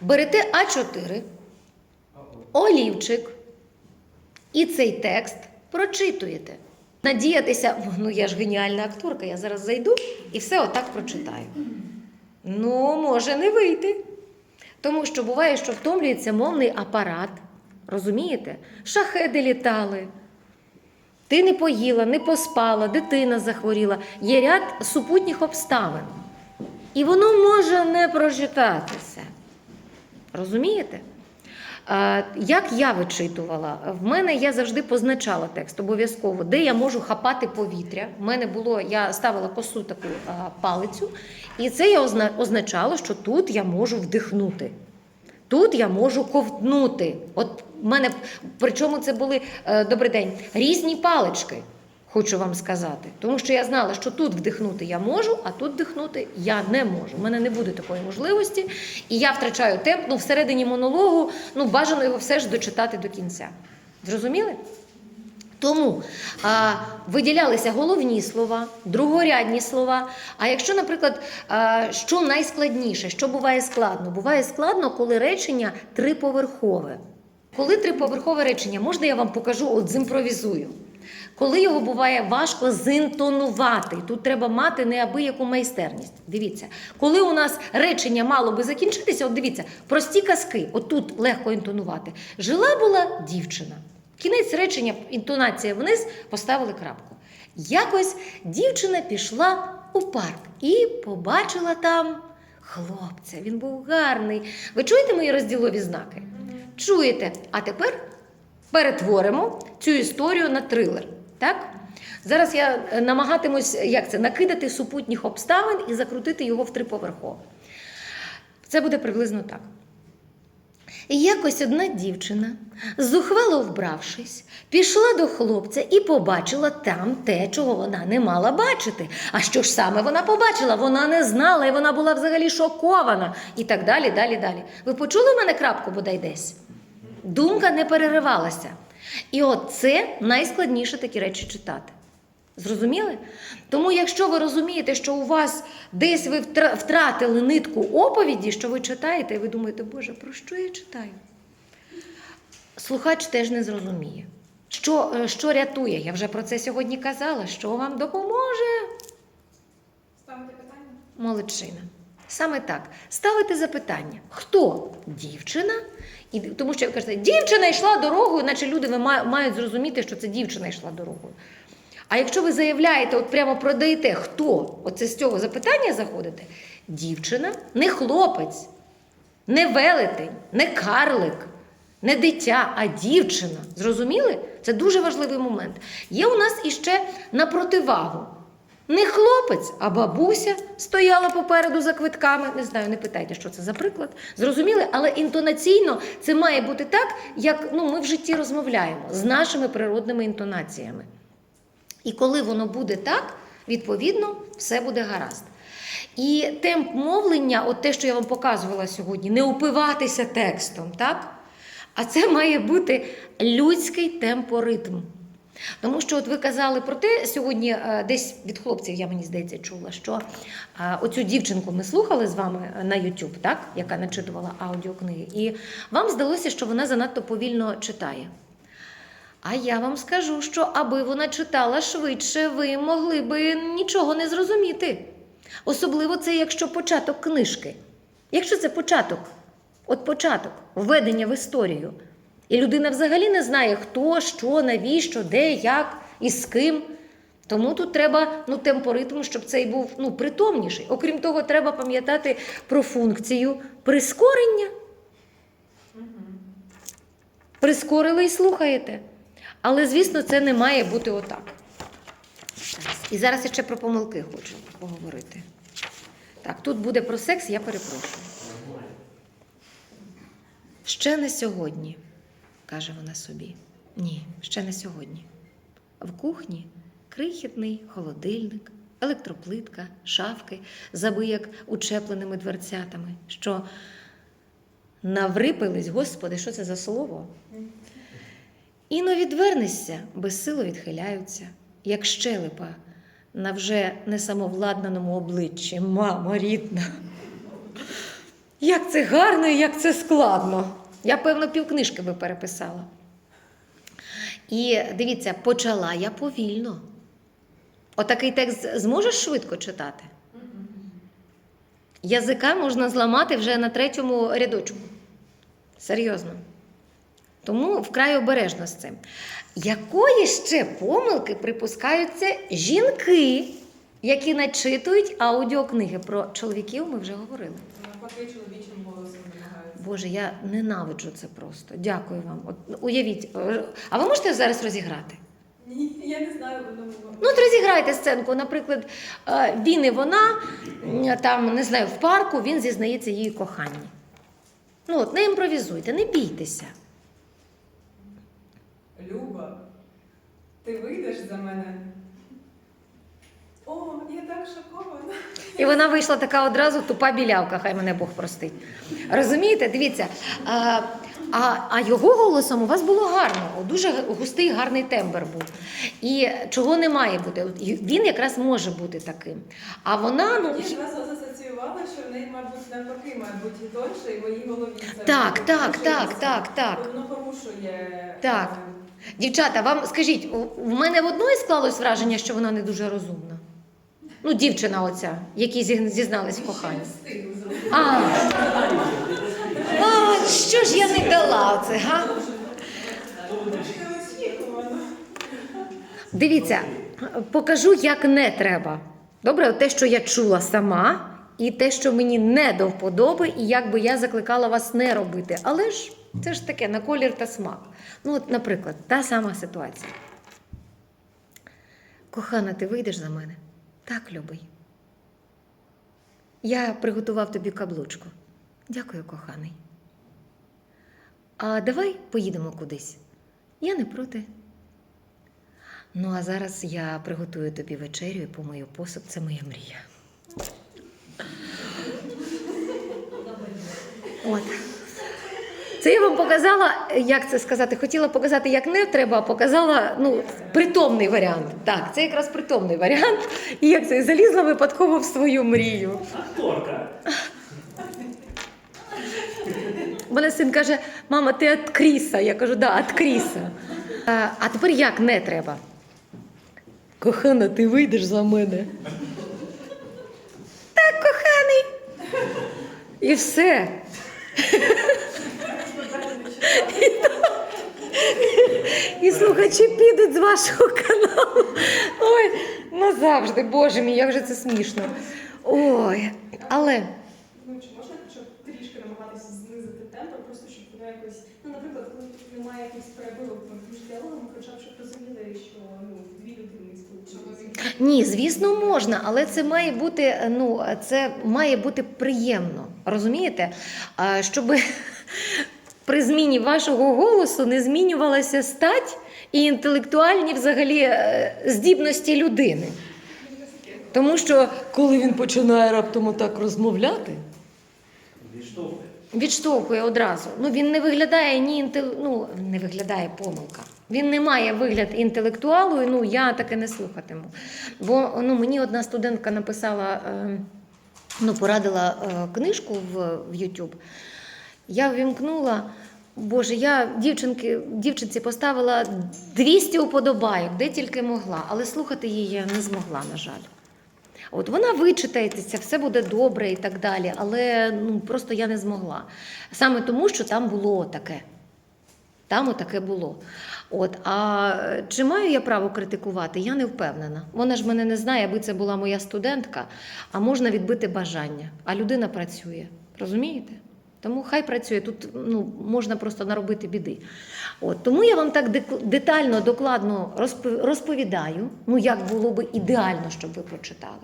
берете А4, олівчик і цей текст прочитуєте. Надіятися, ну я ж геніальна акторка, я зараз зайду і все отак прочитаю. Ну, може не вийти. Тому що буває, що втомлюється мовний апарат. Розумієте? Шахеди літали. Ти не поїла, не поспала, дитина захворіла. Є ряд супутніх обставин. І воно може не прочитатися. Розумієте? Як я вичитувала, в мене я завжди позначала текст обов'язково, де я можу хапати повітря. В мене було, я ставила косу таку палицю, і це я означало, що тут я можу вдихнути. Тут я можу ковтнути. От в мене, причому це були е, добрий день, різні палички, хочу вам сказати. Тому що я знала, що тут вдихнути я можу, а тут вдихнути я не можу. У мене не буде такої можливості, і я втрачаю темп. Ну, всередині монологу, ну бажано його все ж дочитати до кінця. Зрозуміли? Тому а, виділялися головні слова, другорядні слова. А якщо, наприклад, а, що найскладніше, що буває складно? Буває складно, коли речення триповерхове. Коли триповерхове речення, можна я вам покажу, от зімпровізую. Коли його буває важко зінтонувати, тут треба мати неабияку майстерність. Дивіться, коли у нас речення мало би закінчитися, от дивіться, прості казки, отут легко інтонувати. Жила була дівчина. Кінець речення, інтонація вниз, поставили крапку. Якось дівчина пішла у парк і побачила там хлопця. Він був гарний. Ви чуєте мої розділові знаки? Чуєте? А тепер перетворимо цю історію на трилер. Так? Зараз я е, намагатимусь як це, накидати супутніх обставин і закрутити його в триповерхове. Це буде приблизно так. І якось одна дівчина, зухвало вбравшись, пішла до хлопця і побачила там те, чого вона не мала бачити. А що ж саме вона побачила? Вона не знала, і вона була взагалі шокована. І так далі, далі, далі. Ви почули в мене крапку бодай десь? Думка не переривалася. І от це найскладніше такі речі читати. Зрозуміли? Тому, якщо ви розумієте, що у вас десь ви втратили нитку оповіді, що ви читаєте, і ви думаєте, Боже, про що я читаю? Слухач теж не зрозуміє. Що, е, що рятує? Я вже про це сьогодні казала. Що вам допоможе? Ставити питання? Молодчина. Саме так. Ставити запитання. Хто дівчина? І, тому що ви кажете, дівчина йшла дорогою, наче люди ви мають зрозуміти, що це дівчина йшла дорогою. А якщо ви заявляєте, от прямо продаєте, хто, оце з цього запитання заходите, дівчина не хлопець, не велетень, не карлик, не дитя, а дівчина. Зрозуміли? Це дуже важливий момент. Є у нас іще на противагу. Не хлопець, а бабуся стояла попереду за квитками. Не знаю, не питайте, що це за приклад. Зрозуміли, але інтонаційно це має бути так, як ну, ми в житті розмовляємо з нашими природними інтонаціями. І коли воно буде так, відповідно, все буде гаразд. І темп мовлення, от те, що я вам показувала сьогодні, не упиватися текстом, так? А це має бути людський темпоритм. Тому що, от ви казали про те, сьогодні е, десь від хлопців, я мені здається, чула, що е, оцю дівчинку ми слухали з вами на YouTube, так? яка начитувала аудіокниги, і вам здалося, що вона занадто повільно читає. А я вам скажу, що аби вона читала швидше, ви могли би нічого не зрозуміти. Особливо це, якщо початок книжки. Якщо це початок, от початок, введення в історію. І людина взагалі не знає, хто, що, навіщо, де, як і з ким. Тому тут треба ну, темпоритм, щоб цей був ну, притомніший. Окрім того, треба пам'ятати про функцію прискорення. Прискорили і слухаєте. Але, звісно, це не має бути отак. І зараз я ще про помилки хочу поговорити. Так, тут буде про секс, я перепрошую. Ще не сьогодні, каже вона собі. Ні, ще не сьогодні. В кухні крихітний холодильник, електроплитка, шафки, забияк учепленими дверцятами, що наврипились, господи, що це за слово? І Іно відвернешся, безсило відхиляються, як щелепа на вже несамовладнаному обличчі. Мама рідна. Як це гарно і як це складно. Я, певно, півкнижки би переписала. І дивіться, почала я повільно. Отакий текст зможеш швидко читати? Язика можна зламати вже на третьому рядочку. Серйозно. Тому вкрай обережно з цим. Якої ще помилки припускаються жінки, які начитують аудіокниги? Про чоловіків ми вже говорили. Навпаки, вимагають. Боже, я ненавиджу це просто. Дякую вам. От уявіть, е, а ви можете зараз розіграти? Ні, я не знаю, воно Ну, от розіграйте сценку. Наприклад, е, він і вона там, не знаю, в парку він зізнається її коханні. Ну, от не імпровізуйте, не бійтеся. Люба, ти вийдеш за мене? О, так шокована. І вона вийшла така одразу тупа білявка, хай мене Бог простить. Розумієте? Дивіться. А, а, а його голосом у вас було гарно, дуже густий, гарний тембр був. І чого не має бути? Він якраз може бути таким. А вона, ну. Я зразу засоціювала, що в неї, мабуть, навпаки, має бути тоньше, і в моїй голові Так, так, так, так, так. Воно порушує. Так. е, Дівчата, вам скажіть, у- в мене в одної склалось враження, що вона не дуже розумна. Ну, дівчина оця, якій зі- зізналась в коханні. А, а що ж я не дала оце, га? Дивіться, покажу, як не треба. Добре, те, що я чула сама, і те, що мені не до вподоби, і як би я закликала вас не робити. Але ж це ж таке на колір та смак. Ну, от, наприклад, та сама ситуація. Кохана, ти вийдеш за мене? Так, любий. Я приготував тобі каблучку. Дякую, коханий. А давай поїдемо кудись. Я не проти. Ну, а зараз я приготую тобі вечерю і помию посуд. Це моя мрія. От. Це я вам показала, як це сказати, хотіла показати, як не треба, а показала ну, притомний варіант. Так, це якраз притомний варіант. І як це залізла випадково в свою мрію. Акторка. Мене син каже: мама, ти от Кріса. Я кажу, да, от Кріса. А, а тепер як не треба? Кохана, ти вийдеш за мене. Так, коханий. І все. І слухачі підуть з вашого каналу. Ой, назавжди, боже мій, як же це смішно. Ой, але. Ну, чи можна щоб трішки намагатися знизити темп, просто щоб воно якось, ну, наприклад, коли немає якихось перебивок між хоча б щоб розуміли, що ну, дві людини спілкуються. Ні, звісно, можна, але це має бути, ну, це має бути приємно. Розумієте? А, Щоб при зміні вашого голосу не змінювалася стать і інтелектуальні взагалі е, здібності людини. Тому що коли він починає раптом так розмовляти, Відштовхує. відштовхує одразу. Ну він не виглядає ні інтел... ну, не виглядає помилка. Він не має вигляд інтелектуалу, і ну я таке не слухатиму. Бо ну, мені одна студентка написала, е, ну, порадила е, книжку в YouTube. Я ввімкнула. Боже, я дівчинки, дівчинці поставила 200 уподобайок, де тільки могла, але слухати її не змогла, на жаль. От вона вичитається, все буде добре і так далі, але ну, просто я не змогла. Саме тому, що там було таке. Там отаке було. От, а е, чи маю я право критикувати? Я не впевнена. Вона ж мене не знає, аби це була моя студентка, а можна відбити бажання. А людина працює. Розумієте? Тому хай працює. Тут ну, можна просто наробити біди. От, тому я вам так детально, докладно розповідаю, ну як було би ідеально, щоб ви прочитали.